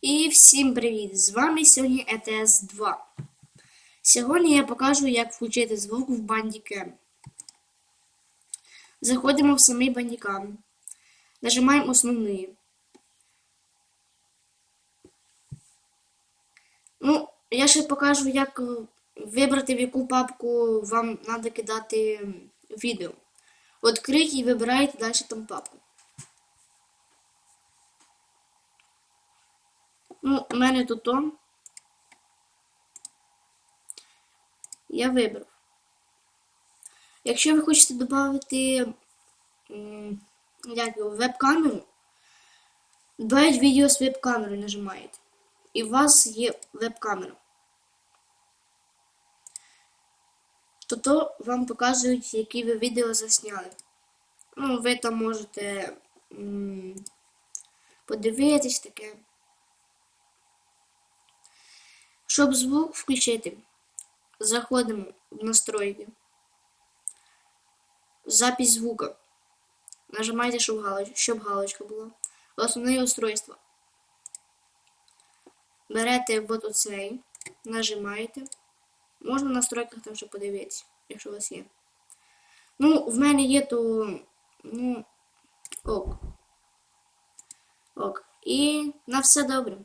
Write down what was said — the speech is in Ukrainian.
І всім привіт! З вами сьогодні ETS 2. Сьогодні я покажу, як включити звук в Bandicam. Заходимо в самий Bandicam. Нажимаємо основний. Ну, я ще покажу, як вибрати, в яку папку вам треба кидати відео. Відкрийте і вибирайте далі там папку. Ну, у мене тут то. Я вибрав. Якщо ви хочете додати веб-камеру, добавить відео з веб-камерою нажимаєте. І у вас є веб-камера. То то вам показують, які ви відео засняли. Ну, ви там можете подивитись таке. Щоб звук включити, заходимо в настройки. Запись звука. Нажимаєте, щоб галочка, щоб галочка була. Основне устройство. Берете от оцей, нажимаєте. Можна в настройках там ще подивитися, якщо у вас є. Ну, в мене є, то. Ну. Ок. Ок. І на все добре.